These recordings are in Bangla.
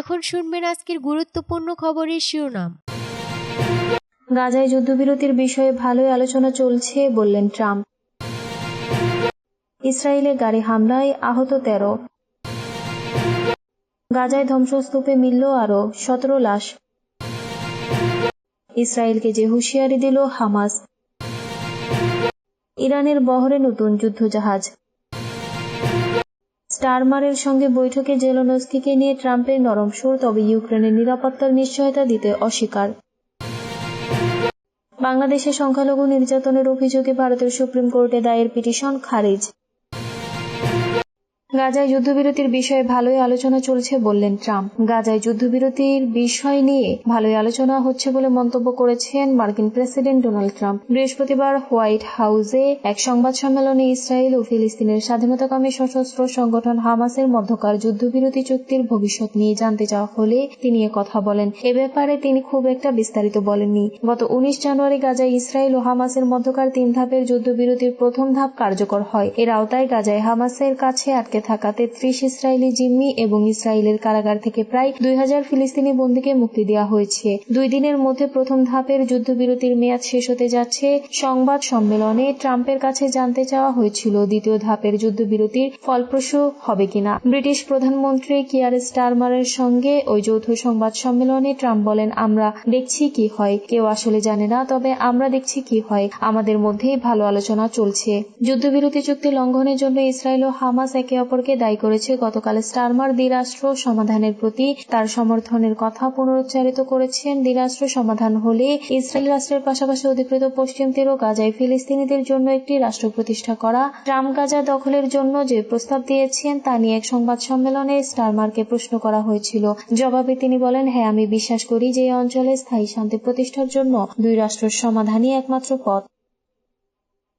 এখন শুনবেন আজকের গুরুত্বপূর্ণ খবরের শিরোনাম। গাজায় যুদ্ধবিরতির বিষয়ে ভালোই আলোচনা চলছে বললেন ট্রাম্প। ইসরায়েলে গাড়ি হামলায় আহত তেরো। গাজায় ধ্বংসস্তূপে মিলল আরও সতেরো লাশ। ইসরায়েলকে যে হুঁশিয়ারি দিল হামাস। ইরানের বহরে নতুন যুদ্ধজাহাজ। স্টারমারের সঙ্গে বৈঠকে জেলোনস্কিকে নিয়ে ট্রাম্পের নরম সুর, তবে ইউক্রেনের নিরাপত্তার নিশ্চয়তা দিতে অস্বীকার। বাংলাদেশে সংখ্যালঘু নির্যাতনের অভিযোগে ভারতের সুপ্রিম কোর্টে দায়ের পিটিশন খারিজ। গাজায় যুদ্ধবিরতির বিষয়ে ভালোই আলোচনা চলছে বললেন ট্রাম্প। গাজায় যুদ্ধবিরতির বিষয় নিয়ে ভালোই আলোচনা হচ্ছে বলে মন্তব্য করেছেন মার্কিন প্রেসিডেন্ট ডোনাল্ড ট্রাম্প। বৃহস্পতিবার হোয়াইট হাউসে এক সংবাদ সম্মেলনে ইসরায়েল ও ফিলিস্তিনের স্বাধীনতাকামী সশস্ত্র সংগঠন হামাসের মধ্যকার যুদ্ধবিরতি চুক্তির ভবিষ্যৎ নিয়ে জানতে চাওয়া হলে তিনি কথা বলেন। এ ব্যাপারে তিনি খুব একটা বিস্তারিত বলেননি। গত উনিশ জানুয়ারি গাজায় ইসরায়েল ও হামাসের মধ্যকার তিন ধাপের যুদ্ধবিরতির প্রথম ধাপ কার্যকর হয়। এর আওতায় গাজায় হামাসের কাছে আটকে থাকা তেত্রিশ ইসরায়েলি জিম্মি এবং ইসরায়েলের কারাগার থেকে প্রায় দুই হাজার ফিলিস্তিনি বন্দীকে মুক্তি দেওয়া হয়েছে। দুই দিনের মধ্যে প্রথম ধাপের যুদ্ধবিরতির মেয়াদ শেষ হতে যাচ্ছে। সংবাদ সম্মেলনে ট্রাম্পের কাছে জানতে চাওয়া হয়েছিল দ্বিতীয় ধাপের যুদ্ধবিরতির ফলপ্রসূ হবে কিনা। ব্রিটিশ প্রধানমন্ত্রী কিয়ার স্টারমারের সঙ্গে ওই যৌথ সংবাদ সম্মেলনে ট্রাম্প বলেন, আমরা দেখছি কি হয়। কেউ আসলে জানে না, তবে আমরা দেখছি কি হয়। আমাদের মধ্যেই ভালো আলোচনা চলছে। যুদ্ধবিরতি চুক্তি লঙ্ঘনের জন্য ইসরায়েল ও হামাস একে অপরকে দায়ী করেছে গতকাল স্টারমার দ্বিরাষ্ট্র সমাধানের প্রতি। তার সমর্থনের কথা পুনরুচ্চারিত করেছেন দ্বিরাষ্ট্র সমাধান হলে ইসরায়েল রাষ্ট্রের পাশাপাশি অধিকৃত পশ্চিম তীর গাজায় ফিলিস্তিনিদের জন্য একটি রাষ্ট্র প্রতিষ্ঠা করা। ট্রাম্প গাজা দখলের জন্য যে প্রস্তাব দিয়েছেন তা নিয়ে এক সংবাদ সম্মেলনে স্টারমারকে প্রশ্ন করা হয়েছিল। জবাবে তিনি বলেন হ্যাঁ আমি বিশ্বাস করি যে অঞ্চলে স্থায়ী শান্তি প্রতিষ্ঠার জন্য দুই রাষ্ট্রের সমাধানই একমাত্র পথ।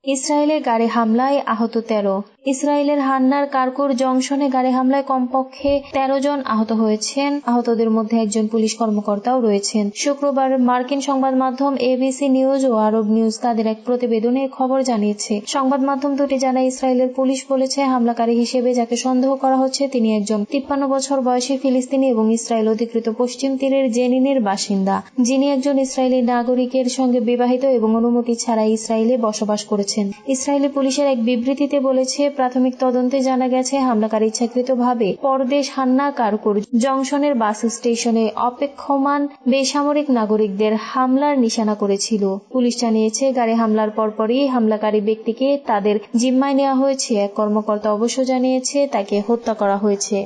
ইসরায়েলের গাড়ি হামলায় আহত তেরো ইসরায়েলের হান্নার কারকুর জংশনে গাড়ি হামলায় কমপক্ষে তেরো জন আহত হয়েছেন। আহতদের মধ্যে একজন পুলিশ কর্মকর্তাও রয়েছেন। শুক্রবার মার্কিন সংবাদ মাধ্যম এবিসি নিউজ ও আরব নিউজ তাদের এক প্রতিবেদনে খবর জানিয়েছে। সংবাদ মাধ্যম দুটি জানায়, ইসরায়েলের পুলিশ বলেছে, হামলাকারী হিসেবে যাকে সন্দেহ করা হচ্ছে, তিনি একজন তিপ্পান্ন বছর বয়সী ফিলিস্তিনি এবং ইসরায়েল অধিকৃত পশ্চিম তীরের জেনিনের বাসিন্দা। যিনি একজন ইসরায়েলি নাগরিকের সঙ্গে বিবাহিত এবং অনুমতি ছাড়া ইসরায়েলে বসবাস করেছেন। ইসরায়েলি পুলিশের এক বিবৃতিতে বলেছে প্রাথমিক তদন্তে জানা গেছে, হামলাকারী ইচ্ছাকৃতভাবে পরদেশ হান্না কারকুর জংশনের বাস স্টেশনে অপেক্ষমান বেসামরিক নাগরিকদের হামলার নিশানা করেছিল। পুলিশ জানিয়েছে, গাড়ি হামলার পরপরই হামলাকারী ব্যক্তিকে তাদের জিম্মায় নেওয়া হয়েছে। এক কর্মকর্তা অবশ্য জানিয়েছে, তাকে হত্যা করা হয়েছে।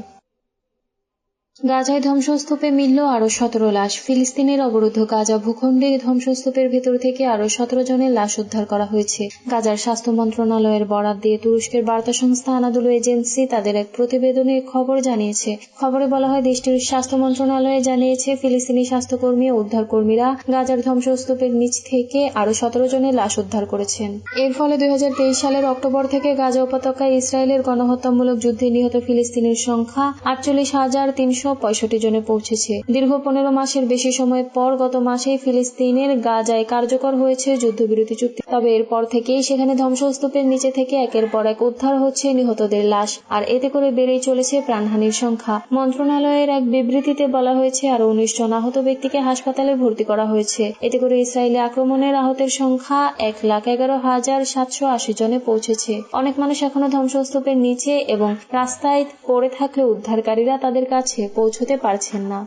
গাজায় ধ্বংসস্তূপে মিলল আরও সতেরো লাশ। ফিলিস্তিনের অবরুদ্ধ গাজা ভূখণ্ডে ধ্বংসস্তূপের ভেতর থেকে আরও সতেরো জনের লাশ উদ্ধার করা হয়েছে। গাজার স্বাস্থ্য মন্ত্রণালয়ের বরাত দিয়ে তুরস্কের বার্তা সংস্থা আনাদুল এজেন্সি তাদের এক প্রতিবেদনে খবর জানিয়েছে। খবরে বলা হয়, দেশটির স্বাস্থ্য মন্ত্রণালয়ে জানিয়েছে, ফিলিস্তিনি স্বাস্থ্যকর্মী ও উদ্ধারকর্মীরা গাজার ধ্বংসস্তূপের নিচ থেকে আরও সতেরো জনের লাশ উদ্ধার করেছেন। এর ফলে দুই হাজার তেইশ সালের অক্টোবর থেকে গাজা উপত্যকায় ইসরায়েলের গণহত্যামূলক যুদ্ধে নিহত ফিলিস্তিনের সংখ্যা আটচল্লিশ হাজার তিনশো পঁয়ষট্টি জনে পৌঁছেছে। দীর্ঘ পনেরো মাসের বেশি সময় পর গত মাসেই ফিলিস্তিনের গাজায় কার্যকর হয়েছে যুদ্ধবিরতি চুক্তি। তবে এরপর থেকেই সেখানে ধ্বংসস্তূপের নিচে থেকে একের পর এক উদ্ধার হচ্ছে নিহতদের লাশ, আর এতে করে বেড়েই চলেছে প্রাণহানির সংখ্যা। মন্ত্রণালয়ের এক বিবৃতিতে বলা হয়েছে আরও উনিশ জন আহত ব্যক্তিকে হাসপাতালে ভর্তি করা হয়েছে। এতে করে ইসরায়েলি আক্রমণের আহতের সংখ্যা এক লাখ এগারো হাজার সাতশো আশি জনে পৌঁছেছে। অনেক মানুষ এখনও ধ্বংসস্তূপের নিচে এবং রাস্তায় পড়ে থাকলে উদ্ধারকারীরা তাদের কাছে পৌঁছতে পারছেন না।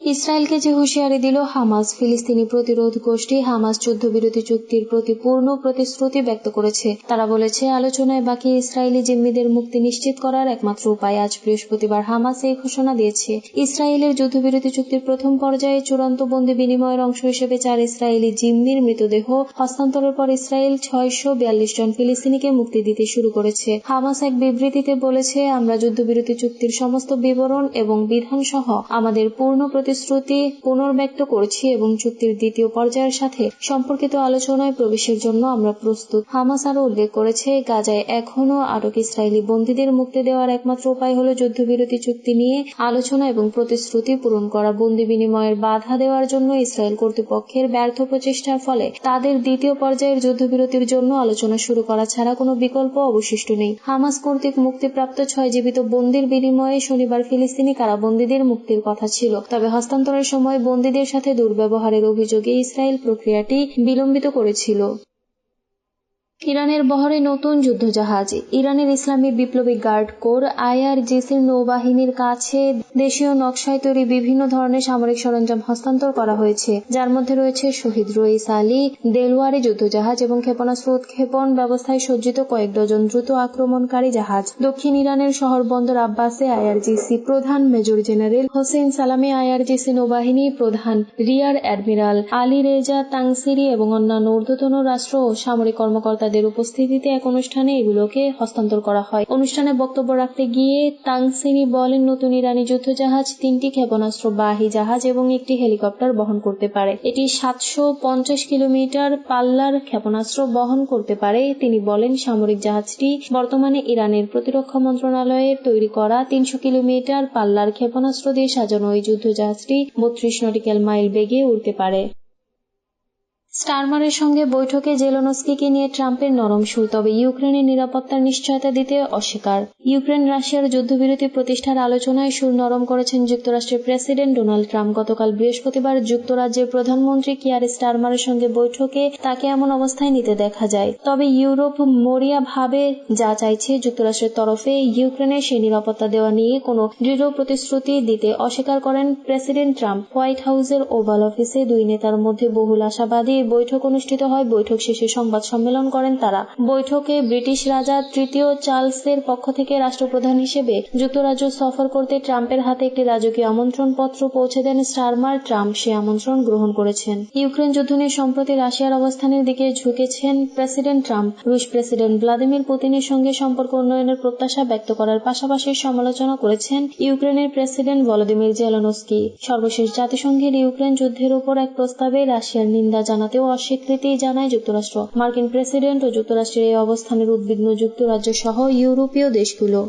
ইসরায়েলকে যে হুঁশিয়ারি দিল, হামাস ফিলিস্তিনি প্রতিরোধ গোষ্ঠী হামাস যুদ্ধবিরতি চুক্তির প্রতি পূর্ণ প্রতিশ্রুতি ব্যক্ত করেছে। তারা বলেছে, আলোচনায় বাকি ইসরায়েলি জিম্মিদের মুক্তি নিশ্চিত করার একমাত্র উপায় আজ বৃহস্পতিবার হামাস এই ঘোষণা দিয়েছে। ইসরায়েলের যুদ্ধবিরতি চুক্তির প্রথম পর্যায়ে চূড়ান্ত বন্দি বিনিময়ের অংশ হিসেবে চার ইসরায়েলি জিম্মির মৃতদেহ হস্তান্তরের পর ইসরায়েল ছয়শো বিয়াল্লিশ জন ফিলিস্তিনিকে মুক্তি দিতে শুরু করেছে। হামাস এক বিবৃতিতে বলেছে, আমরা যুদ্ধবিরতি চুক্তির সমস্ত বিবরণ এবং বিধান সহ আমাদের পূর্ণ প্রতিশ্রুতি পুনর্ব্যক্ত করছি এবং চুক্তির দ্বিতীয় পর্যায়ের সাথে সম্পর্কিত আলোচনায় প্রবেশের জন্য আমরা প্রস্তুত। হামাস আরও উল্লেখ করেছে, গাজায় এখনও আটক ইসরায়েলি বন্দীদের মুক্তি দেওয়ার একমাত্র উপায় হল যুদ্ধবিরতি চুক্তি নিয়ে আলোচনা এবং প্রতিশ্রুতি পূরণ করা। বন্দি বিনিময়ের বাধা দেওয়ার জন্য ইসরায়েল কর্তৃপক্ষের ব্যর্থ প্রচেষ্টার ফলে তাদের দ্বিতীয় পর্যায়ের যুদ্ধবিরতির জন্য আলোচনা শুরু করা ছাড়া কোনো বিকল্প অবশিষ্ট নেই। হামাস কর্তৃক মুক্তিপ্রাপ্ত ছয় জীবিত বন্দির বিনিময়ে শনিবার ফিলিস্তিনি কারাবন্দীদের মুক্তির কথা ছিল। তবে হস্তান্তরের সময় বন্দীদের সাথে দুর্ব্যবহারের অভিযোগে ইসরায়েল প্রক্রিয়াটি বিলম্বিত করেছিল। ইরানের বহরে নতুন যুদ্ধজাহাজ। ইরানের ইসলামী বিপ্লবী গার্ড কোর আইআরজিসির নৌবাহিনীর কাছে দেশীয় নকশায় তৈরি বিভিন্ন ধরনের সামরিক সরঞ্জাম হস্তান্তর করা হয়েছে। যার মধ্যে রয়েছে শহীদ রইস আলী, দেলওয়ারি যুদ্ধজাহাজ এবং ক্ষেপণাস্ত্র উৎক্ষেপণ ব্যবস্থায় সজ্জিত কয়েক ডজন দ্রুত আক্রমণকারী জাহাজ। দক্ষিণ ইরানের শহর বন্দর আব্বাসে আইআরজিসি প্রধান major general Hossein Salami, IRGC নৌবাহিনী প্রধান rear admiral Ali Reza Tangsiri এবং অন্যান্য ঊর্ধ্বতন রাষ্ট্র ও সামরিক কর্মকর্তাদের উপস্থিতিতে এক অনুষ্ঠানে এগুলোকে হস্তান্তর করা হয়। অনুষ্ঠানে বক্তব্য রাখতে গিয়ে তাংসিরি বলেন, নতুন ইরানি যুদ্ধজাহাজ তিনটি ক্ষেপণাস্ত্র, বাহী জাহাজ এবং একটি হেলিকপ্টার বহন করতে পারে। এটি সাতশো পঞ্চাশ কিলোমিটার পাল্লার ক্ষেপণাস্ত্র বহন করতে পারে। তিনি বলেন, সামরিক জাহাজটি বর্তমানে ইরানের প্রতিরক্ষা মন্ত্রণালয়ের তৈরি করা তিনশো কিলোমিটার পাল্লার ক্ষেপণাস্ত্র দিয়ে সাজানো। এই যুদ্ধজাহাজটি বত্রিশ নটিক্যাল মাইল বেগে উড়তে পারে। স্টারমারের সঙ্গে বৈঠকে জেলোনস্কিকে নিয়ে ট্রাম্পের নরম সুর, তবে ইউক্রেনের নিরাপত্তার নিশ্চয়তা দিতে অস্বীকার। ইউক্রেন, রাশিয়ার যুদ্ধবিরতি প্রতিষ্ঠার আলোচনায় সুর নরম করেছেন যুক্তরাষ্ট্রের প্রেসিডেন্ট ডোনাল্ড ট্রাম্প। গতকাল বৃহস্পতিবার যুক্তরাজ্যের প্রধানমন্ত্রী কিয়ার স্টারমারের সঙ্গে বৈঠকে তাকে এমন অবস্থায় নিতে দেখা যায়। তবে ইউরোপ মরিয়া ভাবে যা চাইছে যুক্তরাষ্ট্রের তরফে ইউক্রেনের সেই নিরাপত্তা দেওয়া নিয়ে কোনো দৃঢ় প্রতিশ্রুতি দিতে অস্বীকার করেন প্রেসিডেন্ট ট্রাম্প। হোয়াইট হাউসের ওভাল অফিসে দুই নেতার মধ্যে বহুল আশাবাদী বৈঠক অনুষ্ঠিত হয়। বৈঠক শেষে সংবাদ সম্মেলন করেন তারা। বৈঠকে ব্রিটিশ রাজা তৃতীয় চার্লসের পক্ষ থেকে রাষ্ট্রপ্রধান হিসেবে যুক্তরাজ্য সফর করতে ট্রাম্পের হাতে একটি রাজকীয় আমন্ত্রণ পত্র পৌঁছে দেন স্টারমার ট্রাম্প। সে আমন্ত্রণ গ্রহণ করেছেন। ইউক্রেন যুদ্ধ নিয়ে সম্প্রতি রাশিয়ার অবস্থানের দিকে ঝুঁকেছেন প্রেসিডেন্ট ট্রাম্প। রুশ প্রেসিডেন্ট ভ্লাদিমির পুতিনের সঙ্গে সম্পর্ক উন্নয়নের প্রত্যাশা ব্যক্ত করার পাশাপাশি সমালোচনা করেছেন ইউক্রেনের প্রেসিডেন্ট ভলোদিমির জেলনস্কি। সর্বশেষ জাতিসংঘের ইউক্রেন যুদ্ধের উপর এক প্রস্তাবে রাশিয়ার নিন্দা জানাতেও অস্বীকৃতি জানায় যুক্তরাষ্ট্র। মার্কিন প্রেসিডেন্ট ও যুক্তরাষ্ট্রের এই অবস্থানের উদ্বিগ্ন যুক্তরাজ্য সহ ইউরোপীয় দেশগুলো।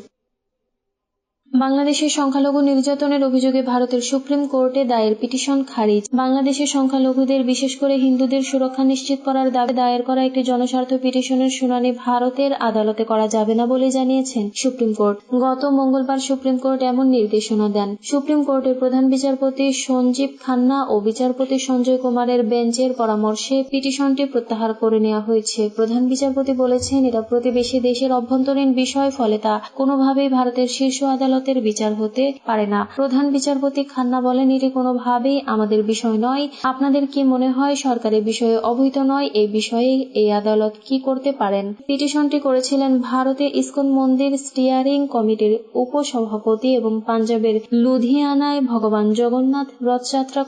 বাংলাদেশের সংখ্যালঘু নির্যাতনের অভিযোগে ভারতের সুপ্রিম কোর্টে দায়ের পিটিশন খারিজ। বাংলাদেশের সংখ্যালঘুদের, বিশেষ করে হিন্দুদের, সুরক্ষা নিশ্চিত করার দাবি দায়ের করা একটি জনস্বার্থ পিটিশনের শুনানি ভারতের আদালতে করা যাবে না বলে জানিয়েছেন সুপ্রিম কোর্ট। গত মঙ্গলবার সুপ্রিম কোর্ট এমন নির্দেশনা দেন। সুপ্রিম কোর্টের প্রধান বিচারপতি সঞ্জীব খান্না ও বিচারপতি সঞ্জয় কুমারের বেঞ্চের পরামর্শে পিটিশনটি প্রত্যাহার করে নেওয়া হয়েছে। প্রধান বিচারপতি বলেছেন, এটা প্রতিবেশী দেশের অভ্যন্তরীণ বিষয়, ফলে তা কোনোভাবেই ভারতের শীর্ষ আদালত আদালতের বিচার হতে পারে না। প্রধান বিচারপতি খান্না বলেন, এটি কোনোভাবেই আমাদের বিষয় নয়। আপনাদের কি মনে হয় সরকারের বিষয়ে অবহিত নয়? এই বিষয়ে এই আদালত কি করতে পারেন? পিটিশনটি করেছিলেন ভারতে ইস্কন মন্দির স্টিয়ারিং কমিটির উপসভাপতি এবং পাঞ্জাবের লুধিয়ানায় ভগবান জগন্নাথ রথযাত্রা